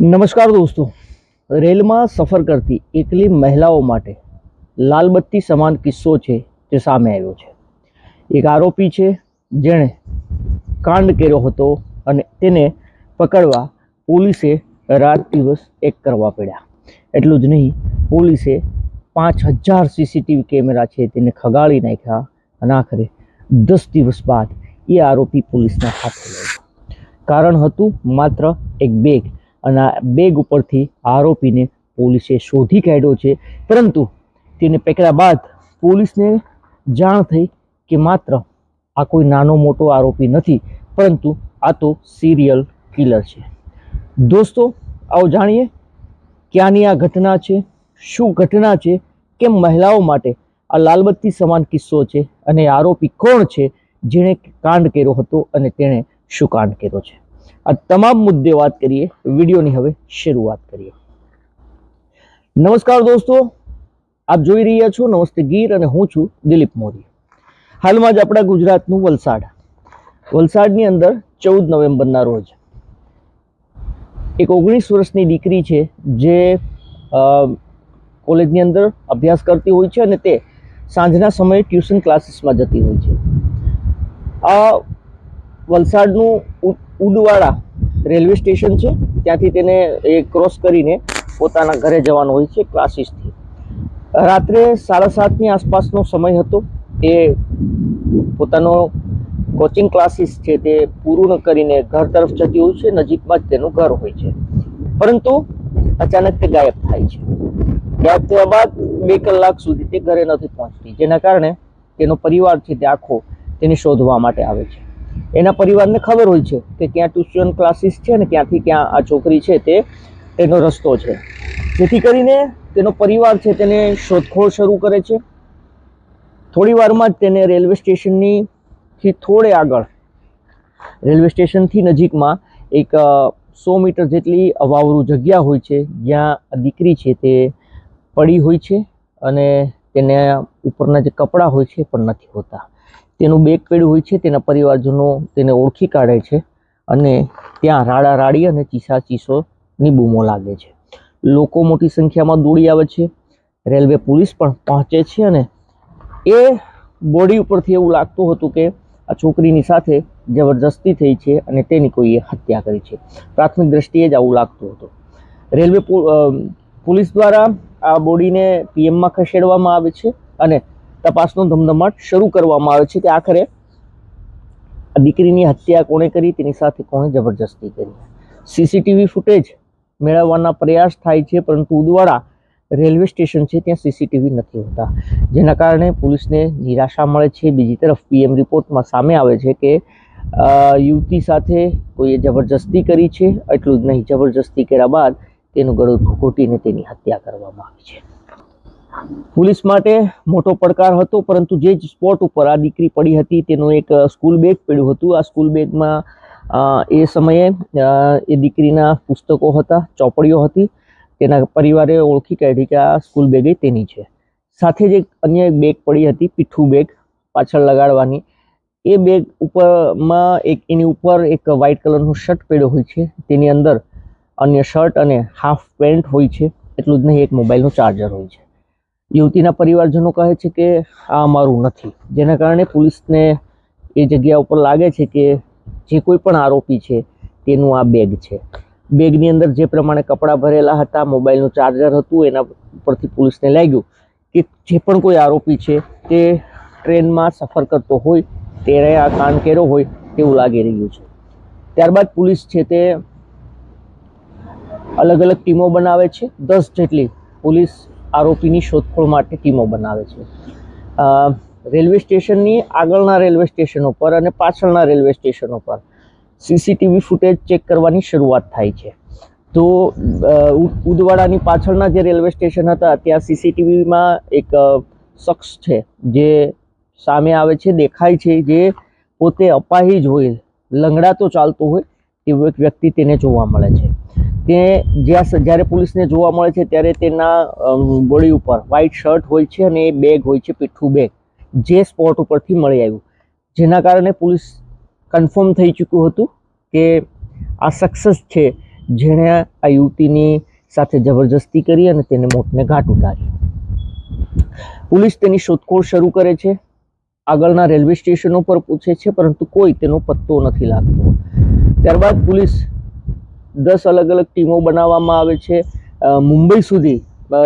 નમસ્કાર દોસ્તો. રેલમાં સફર કરતી એકલી મહિલાઓ માટે લાલબત્તી સમાન કિસ્સો છે જે સામે આવ્યો છે. એક આરોપી છે જેણે કાંડ કર્યો હતો અને તેને પકડવા પોલીસે રાત દિવસ એક કરવા પડ્યા. એટલું જ નહીં, પોલીસે પાંચ હજાર સીસીટીવી કેમેરા છે તેને ખગાડી નાખ્યા અને આખરે દસ દિવસ બાદ એ આરોપી પોલીસના હાથે લાગ્યો કારણ હતું માત્ર એક બેગ અને આ બેગ ઉપરથી આરોપીને પોલીસે શોધી કાઢ્યો છે. પરંતુ તેને પકડ્યા બાદ પોલીસને જાણ થઈ કે માત્ર આ કોઈ નાનો મોટો આરોપી નથી, પરંતુ આ તો સિરિયલ કિલર છે. દોસ્તો, આવો જાણીએ ક્યાંની આ ઘટના છે? શું ઘટના છે? કે મહિલાઓ માટે? આ લાલબત્તી સમાન કિસ્સો છે અને આરોપી કોણ છે? જેણે કાંડ કર્યો હતો અને તેણે શું કાંડ કર્યો છે? આ તમામ મુદ્દે વાત કરીએ, વિડીયોની હવે શરૂઆત કરીએ. નમસ્કાર દોસ્તો, આપ જોઈ રહ્યા છો નમસ્તે ગીર અને હું છું દિલીપ મોદી હાલમાં જ આપણા ગુજરાતનું વલસાડ. વલસાડની અંદર ચૌદ નવેમ્બરના રોજ એક ઓગણીસ વર્ષની દીકરી છે જે કોલેજની અંદર અભ્યાસ કરતી હોય છે અને તે સાંજના સમયે ટ્યુશન ક્લાસીસમાં જતી હોય છે. આ વલસાડનું ઉડવાડા રેલવે સ્ટેશન છે. ત્યાંથી તેને એ ક્રોસ કરીને પોતાના ઘરે જવાનું હોય છે ક્લાસીસથી. રાત્રે સાડા સાતની આસપાસનો સમય હતો. એ પોતાનો કોચિંગ ક્લાસીસ છે તે પૂરું કરીને ઘર તરફ જતી હોય છે. નજીકમાં જ તેનું ઘર હોય છે. પરંતુ અચાનક તે ગાયબ થાય છે. થયા બાદ બે કલાક સુધી તે ઘરે નથી પહોંચતી, જેના કારણે તેનો પરિવાર છે તે આખો તેને શોધવા માટે આવે છે. એના પરિવારને ખબર હોય છે કે ક્યાં ટ્યુશન ક્લાસીસ છે ને ક્યાંથી ક્યાં આ છોકરી છે તે, તેનો રસ્તો છે. જેથી કરીને તેનો પરિવાર છે તેને શોધખોળ શરૂ કરે છે. થોડી વારમાં જ તેને રેલવે સ્ટેશનની થી થોડે આગળ, રેલવે સ્ટેશનથી નજીકમાં એક સો મીટર જેટલી અવાવરું જગ્યા હોય છે, જ્યાં દીકરી છે તે પડી હોય છે અને તેને ઉપરના જે કપડાં હોય છે પણ નથી હોતા. તેનું બેગ પડ્યું હોય છે, તેના પરિવારજનો તેને ઓળખી કાઢે છે અને ત્યાં રાડા રાડી અને ચીસા ચીસોની બૂમો લાગે છે. લોકો મોટી સંખ્યામાં દોડી આવે છે, રેલવે પોલીસ પણ પહોંચે છે અને એ બોડી ઉપરથી એવું લાગતું હતું કે આ છોકરીની સાથે જબરજસ્તી થઈ છે અને તેની કોઈએ હત્યા કરી છે. પ્રાથમિક દ્રષ્ટિએ જ આવું લાગતું હતું. રેલવે પોલીસ દ્વારા આ બોડીને પીએમમાં ખસેડવામાં આવે છે અને તપાસનો ધમધમાટ શરૂ કરવામાં આવે છે કે આખરે દીકરીની હત્યા કોણે કરી, તેની સાથે કોણે જબરજસ્તી કરી? સીસીટીવી ફૂટેજ મેળવવાના પ્રયાસ થાય છે, પરંતુ ઉદવાડા રેલવે સ્ટેશન છે, ત્યાં સીસીટીવી નથી હોતા. જેના કારણે પોલીસને નિરાશા મળે છે. બીજી તરફ પીએમ રિપોર્ટમાં સામે આવે છે કે યુવતી સાથે કોઈએ જબરજસ્તી કરી છે. એટલું જ નહીં, જબરજસ્તી કર્યા બાદ તેનું ગળું ઘૂંટીને તેની હત્યા કરવામાં આવી છે. પોલીસ માટે મોટો પડકાર હતો, પરંતુ જે સ્પોટ ઉપર આ દીકરી પડી હતી, તેનું એક સ્કૂલ બેગ પડ્યું હતું. આ સ્કૂલ બેગમાં એ સમયે એ દીકરીના પુસ્તકો હતા, ચોપડીઓ હતી. તેના પરિવારે ઓળખી કાઢી કે આ સ્કૂલ બેગ તેની છે. સાથે જ એક અન્ય એક બેગ પડી હતી, પીઠું બેગ પાછળ લગાડવાની. એ બેગ ઉપરમાં એક, એની ઉપર એક વ્હાઇટ કલરનું શર્ટ પડ્યો હોય છે. તેની અંદર અન્ય શર્ટ અને હાફ પેન્ટ હોય છે, એટલું જ નહીં, એક મોબાઈલનું ચાર્જર હોય છે. યુવતીના પરિવારજનો કહે છે કે આ અમારું નથી. જેના કારણે પોલીસને એ જગ્યા ઉપર લાગે છે કે જે કોઈ પણ આરોપી છે, તેનું આ બેગ છે. બેગની અંદર જે પ્રમાણે કપડાં ભરેલા હતા મોબાઈલનું ચાર્જર હતું, એના ઉપરથી પોલીસને લાગ્યું કે જે પણ કોઈ આરોપી છે, તે ટ્રેનમાં સફર કરતો હોય તેણે આ કાંડ કર્યો હોય, તેવું લાગી રહ્યું છે. ત્યારબાદ પોલીસ છે તે અલગ અલગ ટીમો બનાવે છે. દસ જેટલી પોલીસ આરોપીની શોધખોળ માટે ટીમો બનાવે છે. રેલવે સ્ટેશનની આગળના રેલવે સ્ટેશનો પર અને પાછળના રેલવે સ્ટેશનો પર સીસીટીવી ફૂટેજ ચેક કરવાની શરૂઆત થાય છે. તો ઉદવાડાની પાછળના જે રેલવે સ્ટેશન હતા, ત્યાં સીસીટીવીમાં એક શખ્સ છે, જે સામે આવે છે, દેખાય છે, જે પોતે અપાહિજ હોય લંગડાતો ચાલતો હોય એવો એક વ્યક્તિ તેને જોવા મળે છે. તે જ્યાં જ્યારે પોલીસને જોવા મળે છે ત્યારે તેના બોડી ઉપર વ્હાઇટ શર્ટ હોય છે અને એ બેગ હોય છે, પીઠું બેગ જે સ્પોટ ઉપરથી મળી આવ્યું. જેના કારણે પોલીસ કન્ફર્મ થઈ ચૂક્યું હતું કે આ સક્સેસ છે, જેણે આ યુવતીની સાથે જબરજસ્તી કરી અને તેને મોતને ઘાટ ઉતારી પોલીસ તેની શોધખોળ શરૂ કરે છે, આગળના રેલવે સ્ટેશનો પર પૂછે છે, પરંતુ કોઈ તેનો પત્તો નથી લાગતો. ત્યારબાદ પોલીસ દસ અલગ અલગ ટીમો બનાવવામાં આવે છે. મુંબઈ સુધી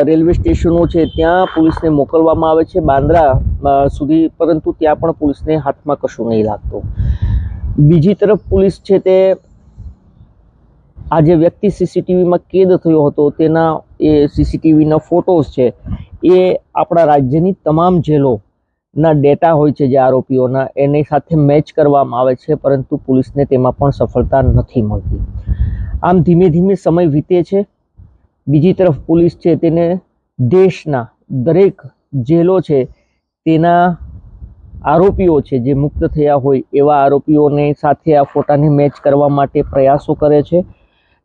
રેલવે સ્ટેશનો છે ત્યાં પોલીસને મોકલવામાં આવે છે. બાંદ્રા સુધી, પરંતુ ત્યાં પણ પોલીસને હાથમાં કશું નહીં લાગતું. બીજી તરફ પોલીસ છે તે આ જે વ્યક્તિ સીસીટીવીમાં કેદ થયો હતો. તેના એ સીસીટીવીના ફોટોઝ છે. એ આપણા રાજ્યની તમામ જેલોના ડેટા હોય છે જે આરોપીઓના. એની સાથે મેચ કરવામાં આવે છે, પરંતુ પોલીસને તેમાં પણ સફળતા નથી મળતી. આમ ધીમે ધીમે સમય વીતે છે. બીજી તરફ પોલીસ છે તેને દેશના દરેક જેલો છે તેના આરોપીઓ છે જે મુક્ત થયા હોય એવા આરોપીઓને સાથે આ ફોટાને મેચ કરવા માટે પ્રયાસો કરે છે.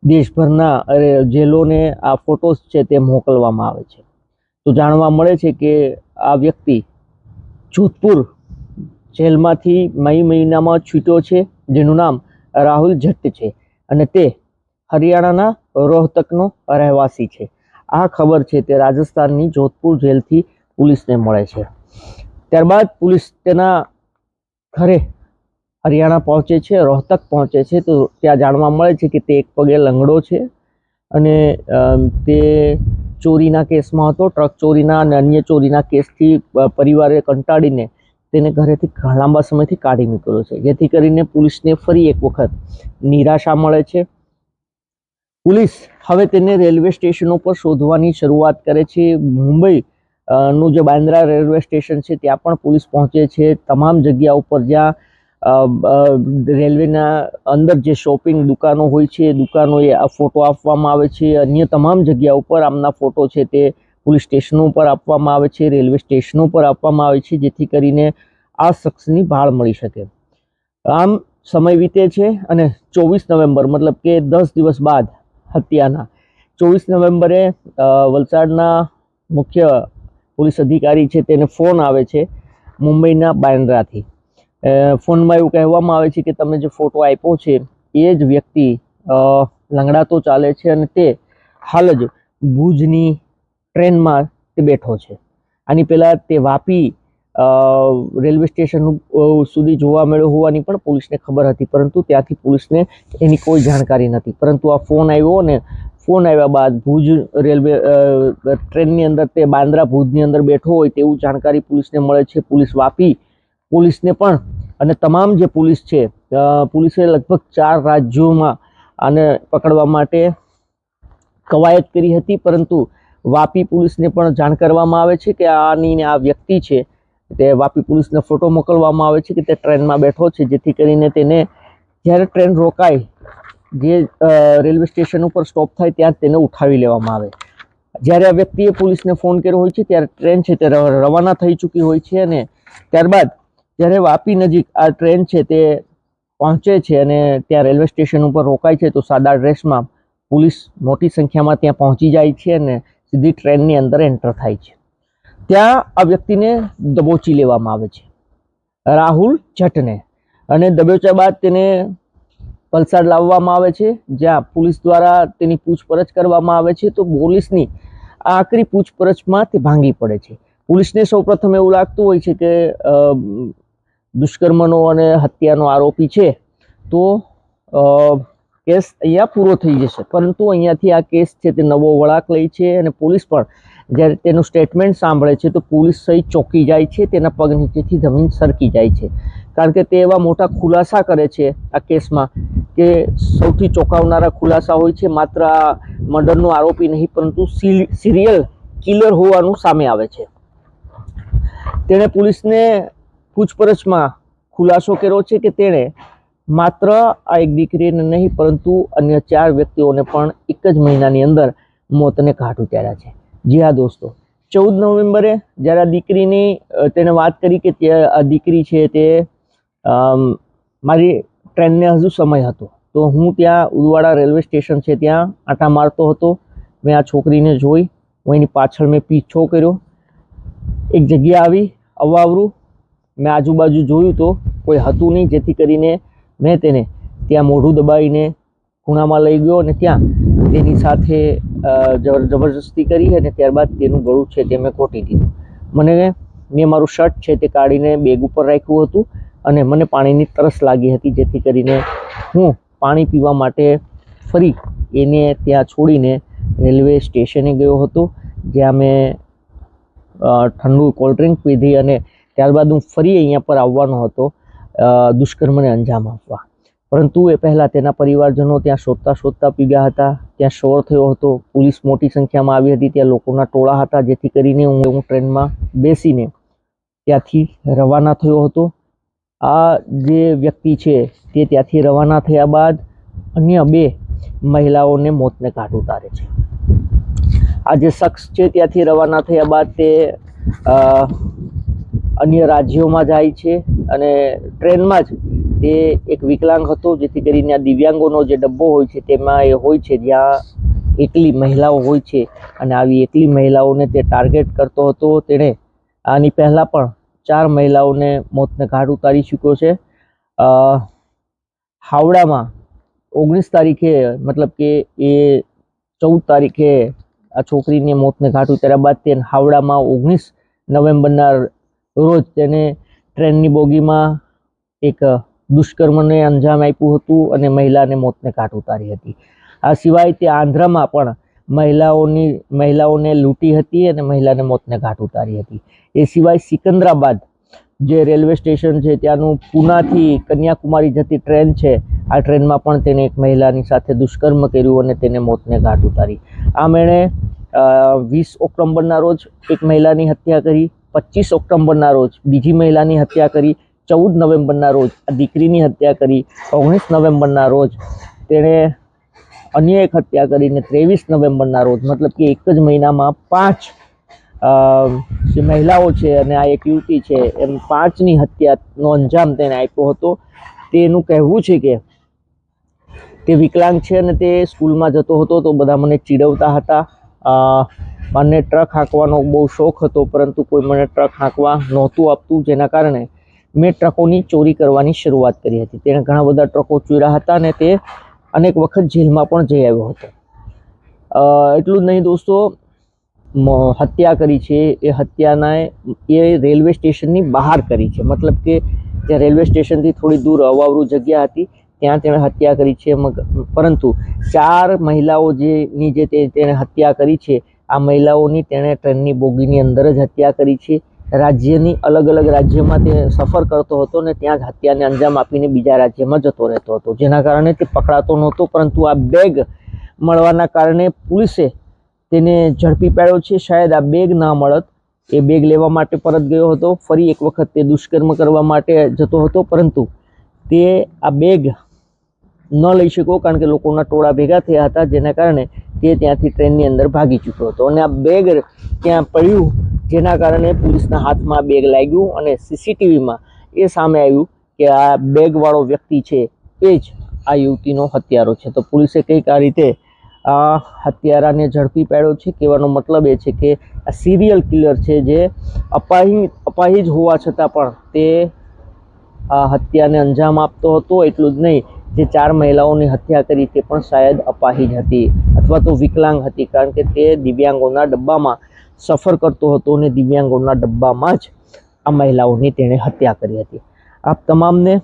દેશભરના જેલોને આ ફોટોસ છે તે મોકલવામાં આવે છે. તો જાણવા મળે છે કે આ વ્યક્તિ જોધપુર જેલમાંથી મઈ મહિનામાં છૂટ્યો છે, જેનું નામ રાહુલ જટ્ટ છે અને તે હરિયાણાના રોહતકનો રહેવાસી છે. આ ખબર છે તે રાજસ્થાનની જોધપુર જેલથી પોલીસને મળે છે. ત્યારબાદ પોલીસ તેના ઘરે હરિયાણા પહોંચે છે, રોહતક પહોંચે છે. તો ત્યાં જાણવા મળે છે કે તે એક પગે લંગડો છે અને તે ચોરીના કેસમાં હતો, ટ્રક ચોરીના અને અન્ય ચોરીના કેસથી પરિવારે કંટાળીને તેને ઘરેથી લાંબા સમયથી કાઢી નીકળ્યો છે. જેથી કરીને પોલીસને ફરી એક વખત નિરાશા મળે છે. પોલીસ હવે તેને રેલવે સ્ટેશનો પર શોધવાની શરૂઆત કરે છે. મુંબઈ નું જે બાંદ્રા રેલવે સ્ટેશન છે, ત્યાં પણ પોલીસ પહોંચે છે. તમામ જગ્યા ઉપર જ્યાં રેલવેના અંદર જે શોપિંગ દુકાનો હોય છે દુકાનોએ આ ફોટો આપવામાં આવે છે. અન્ય તમામ જગ્યા ઉપર આમના ફોટો છે તે પોલીસ સ્ટેશનો પર આપવામાં આવે છે, રેલવે સ્ટેશનો પર આપવામાં આવે છે, જેથી કરીને આ શખ્સની ભાળ મળી શકે. આમ સમય વીતે છે અને ચોવીસ નવેમ્બર, મતલબ કે દસ દિવસ બાદ હત્યાના. ચોવીસ નવેમ્બરે વલસાડના મુખ્ય પોલીસ અધિકારી છે તેને ફોન આવે છે મુંબઈના બાંદ્રાથી. ફોનમાં એવું કહેવામાં આવે છે કે તમે જે ફોટો આપ્યો છે એ જ વ્યક્તિ લંગડાતો ચાલે છે અને તે હાલ જ ભુજની ટ્રેનમાં તે બેઠો છે. આની પહેલાં તે વાપી રેલવે સ્ટેશન સુધી જોવા મળ્યો હોવાની પણ પોલીસને ખબર હતી, પરંતુ ત્યાંથી પોલીસને એની કોઈ જાણકારી નથી. પરંતુ આ ફોન આવ્યો ને ફોન આવ્યા બાદ ભુજ રેલવે ટ્રેનની અંદર તે બાંદ્રા ભુજની અંદર બેઠો હોય તેવું જાણકારી પોલીસને મળે છે. પોલીસ વાપી, પોલીસને પણ અને તમામ જે પોલીસ છે પોલીસે લગભગ ચાર રાજ્યોમાં આને પકડવા માટે કવાયત કરી હતી, પરંતુ વાપી પોલીસને પણ જાણ કરવામાં આવે છે કે આની આ વ્યક્તિ છે તે વાપી પોલીસને ફોટો મોકલવામાં આવે છે કે તે ટ્રેનમાં બેઠો છે, જેથી કરીને તેને જ્યારે ટ્રેન રોકાય, જે રેલવે સ્ટેશન ઉપર સ્ટોપ થાય ત્યાં તેને ઉઠાવી લેવામાં આવે. જ્યારે આ વ્યક્તિએ પોલીસને ફોન કર્યો હોય છે, ત્યારે ટ્રેન છે તે રવાના થઈ ચૂકી હોય છે અને ત્યારબાદ જ્યારે વાપી નજીક આ ટ્રેન છે તે પહોંચે છે અને ત્યાં રેલવે સ્ટેશન ઉપર રોકાય છે, તો સાદા ડ્રેસમાં પોલીસ મોટી સંખ્યામાં ત્યાં પહોંચી જાય છે અને સીધી ટ્રેનની અંદર એન્ટર થાય છે. ત્યાં આ વ્યક્તિને દબોચી લેવામાં આવે છે. રાહુલ જટને અને દબોચ્યા બાદ તેને વલસાડ લાવવામાં આવે છે. જ્યાં પોલીસ દ્વારા તેની પૂછપરછ કરવામાં આવે છે. તો પોલીસની આકરી પૂછપરછમાં તે ભાંગી પડે છે. પોલીસને સૌપ્રથમ એવું લાગતું હોય છે કે દુષ્કર્મનો અને હત્યાનો આરોપી છે. તો કેસ અહીંયા પૂરો થઈ જશે. પરંતુ અહીંયાથી આ કેસ છે તે નવો વળાંક લે છે અને પોલીસ પણ જ્યારે તેનું સ્ટેટમેન્ટ સાંભળે છે તો પોલીસ સહિત ચોંકી જાય છે, તેના પગ નીચેથી જમીન સરકી જાય છે. કારણ કે તે એવા મોટા ખુલાસા કરે છે આ કેસમાં કે સૌથી ચોંકાવનારા ખુલાસા હોય છે, માત્ર આ મર્ડરનો આરોપી નહીં, પરંતુ સિરિયલ કિલર હોવાનું સામે આવે છે. તેણે પોલીસને પૂછપરછમાં ખુલાસો કર્યો છે કે તેણે માત્ર આ એક દીકરીને નહીં, પરંતુ અન્ય ચાર વ્યક્તિઓને પણ એક જ મહિનાની અંદર મોતને ઘાટ ઉતાર્યા છે. જી હા દોસ્તો, ચૌદ નવેમ્બરે જ્યારે આ દીકરીની તેને વાત કરી કે તે આ દીકરી છે તે મારી ટ્રેનને હજુ સમય હતો. તો હું ત્યાં ઉદવાડા રેલવે સ્ટેશન છે ત્યાં આંટા મારતો હતો. મેં આ છોકરીને જોઈ, હું એની પાછળ મેં પીછો કર્યો. એક જગ્યા આવી, અવાવરું. મેં આજુબાજુ જોયું તો કોઈ હતું નહીં, જેથી કરીને મેં તેને ત્યાં મોઢું દબાવીને ખૂણામાં લઈ ગયો અને ત્યાં તેની સાથે જબરજસ્તી કરી અને ત્યારબાદ તેનું ગળું છે તે મેં ખોટી દીધું. મને, મેં મારું શર્ટ છે તે કાઢીને બેગ ઉપર રાખ્યું હતું અને મને પાણીની તરસ લાગી હતી જેથી કરીને હું પાણી પીવા માટે ફરી એને ત્યાં છોડીને રેલવે સ્ટેશને ગયો હતો, જ્યાં મેં ઠંડુ કોલ્ડ ડ્રિંક પીધી અને ત્યારબાદ હું ફરી અહીંયા પર આવવાનો હતો. દુષ્કર્મને અંજામ આપવા. પરંતુ એ પહેલાં તેના પરિવારજનો ત્યાં શોધતા શોધતા પી હતા. ત્યાં શોર થયો હતો. પોલીસ મોટી સંખ્યામાં આવી હતી. ત્યાં લોકોના ટોળા હતા. જેથી કરીને હું હું ટ્રેનમાં બેસીને ત્યાંથી રવાના થયો હતો. આ જે વ્યક્તિ છે, તે ત્યાંથી રવાના થયા બાદ અન્ય બે મહિલાઓને મોતને કાઢ ઉતારે છે. આ જે શખ્સ છે, ત્યાંથી રવાના થયા બાદ તે અન્ય રાજ્યોમાં જાય છે અને ટ્રેનમાં જ તે એક વિકલાંગ હતો, જેથી કરીને આ દિવ્યાંગોનો જે ડબ્બો હોય છે તેમાં એ હોય છે, જ્યાં એકલી મહિલાઓ હોય છે. અને આવી એકલી મહિલાઓને તે ટાર્ગેટ કરતો હતો તેણે. આની પહેલાં પણ ચાર મહિલાઓને મોતને ઘાટ ઉતારી ચૂક્યો છે. હાવડામાં ઓગણીસ તારીખે, મતલબ કે એ ચૌદ તારીખે આ છોકરીને મોતને ઘાટ ઉતાર્યા બાદ તે હાવડામાં ઓગણીસ નવેમ્બરના રોજ તેને ટ્રેનની બોગીમાં એક દુષ્કર્મને અંજામ આપ્યું હતું અને મહિલાને મોતને ઘાટ ઉતારી હતી. આ સિવાય તે આંધ્રમાં પણ મહિલાઓની, મહિલાઓને લૂંટી હતી અને મહિલાને મોતને ઘાટ ઉતારી હતી. એ સિવાય સિકંદરાબાદ, જે રેલવે સ્ટેશન છે, ત્યાંનું પૂનાથી કન્યાકુમારી જતી ટ્રેન છે, આ ટ્રેનમાં પણ તેને એક મહિલાની સાથે દુષ્કર્મ કર્યું અને તેને મોતને ઘાટ ઉતારી. આમ એણે વીસ ઓક્ટોબરના રોજ એક મહિલાની હત્યા કરી. પચીસ ઓક્ટોબરના રોજ બીજી મહિલાની હત્યા કરી, ચૌદ નવેમ્બરના રોજ આ દીકરીની હત્યા કરી, ઓગણીસ નવેમ્બરના રોજ તેણે અન્ય એક હત્યા કરીને ત્રેવીસ નવેમ્બરના રોજ, મતલબ કે એક જ મહિનામાં પાંચ જે મહિલાઓ છે અને આ એક યુવતી છે, એમ પાંચની હત્યાનો અંજામ તેને આપ્યો હતો. તેનું કહેવું છે કે તે વિકલાંગ છે અને તે સ્કૂલમાં જતો હતો, તો બધા મને ચીડવતા હતા. મને ટ્રક હાંકવાનો બહુ શોખ હતો, પરંતુ કોઈ મને ટ્રક હાંકવા નહોતું આપતું, જેના કારણે મેં ટ્રકોની ચોરી કરવાની શરૂઆત કરી હતી. તેણે ઘણા બધા ટ્રકો ચોર્યા હતા અને તે અનેક વખત જેલમાં પણ જઈ આવ્યો હતો. એટલું જ નહીં દોસ્તો હત્યા કરી છે. એ હત્યાના એ રેલવે સ્ટેશનની બહાર કરી છે. મતલબ કે જે રેલવે સ્ટેશનથી થોડી દૂર અવાવરું જગ્યા હતી, ત્યાં તેણે હત્યા કરી છે. પરંતુ ચાર મહિલાઓ જેની જે તેણે હત્યા કરી છે આ મહિલાઓની તેણે ટ્રેનની બોગીની અંદર જ હત્યા કરી છે. રાજ્યની અલગ અલગ રાજ્યમાં તે સફર કરતો હતો અને ત્યાં જ હત્યાને અંજામ આપીને બીજા રાજ્યમાં જતો રહેતો હતો. જેના કારણે તે પકડાતો નહોતો, પરંતુ આ બેગ મળવાના કારણે પોલીસે તેને ઝડપી પાડ્યો છે. શાયદ આ બેગ ના મળત, એ બેગ લેવા માટે પરત ગયો હતો. ફરી એક વખત તે દુષ્કર્મ કરવા માટે જતો હતો, પરંતુ તે આ બેગ ન લઈ શક્યો કારણ કે લોકોના ટોળા ભેગા થયા હતા, જેના કારણે તે ત્યાંથી ટ્રેનની અંદર ભાગી ચૂક્યો હતો. અને આ બેગ ત્યાં પડ્યું, જેના કારણે પોલીસના હાથમાં બેગ લાગ્યું અને સીસીટીવીમાં એ સામે આવ્યું કે આ બેગવાળો વ્યક્તિ છે એ જ આ યુવતીનો હત્યારો છે. તો પોલીસે કંઈક આ રીતે, આ હત્યારાને ઝડપી પાડ્યો છે કહેવાનો મતલબ એ છે કે આ સિરિયલ કિલર છે જે અપાહી અપાહિજ હોવા છતાં પણ તે આ હત્યાને અંજામ આપતો હતો, એટલું જ નહીં જે ચાર મહિલાઓની હત્યા કરી તે પણ શાયદ અપાહિજ હતી અથવા તો વિકલાંગ હતી કારણ કે તે દિવ્યાંગોના ડબ્બામાં સફર કરતો હતો અને દિવ્યાંગોના ડબ્બામાં જ આ મહિલાઓની તેણે હત્યા કરી હતી. આપ તમામને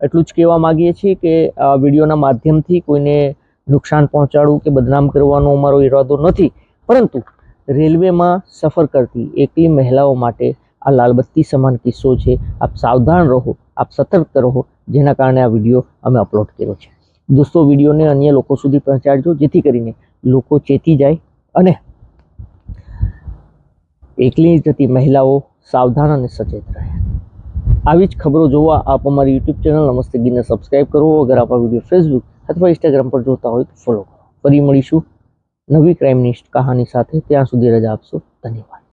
એટલું જ કહેવા માગીએ છીએ કે આ વિડીયોના માધ્યમથી કોઈને નુકસાન પહોંચાડવું કે બદનામ કરવાનો અમારો ઈરાદો નથી, પરંતુ રેલવેમાં સફર કરતી એકલી મહિલાઓ માટે આ લાલબત્તી સમાન કિસ્સો છે. આપ સાવધાન રહો, આપ સતર્ક રહો, જેના કારણે આ વીડિયો અમે અપલોડ કર્યો છે. દોસ્તો, વિડીયોને અન્ય લોકો સુધી પહોંચાડજો, જેથી કરીને લોકો ચેતી જાય અને એકલી જતી મહિલાઓ સાવધાન અને સચેત રહે. આવી જ ખબરો જોવા આપ અમારી યુટ્યુબ ચેનલ નમસ્તે ગીરને સબસ્ક્રાઇબ કરો. અગર આપ આ વીડિયો ફેસબુક અથવા ઇન્સ્ટાગ્રામ પર જોતા હોય તો ફોલો કરો. ફરી મળીશું નવી ક્રાઇમની કહાની સાથે. ત્યાં સુધી રજા આપશો. ધન્યવાદ.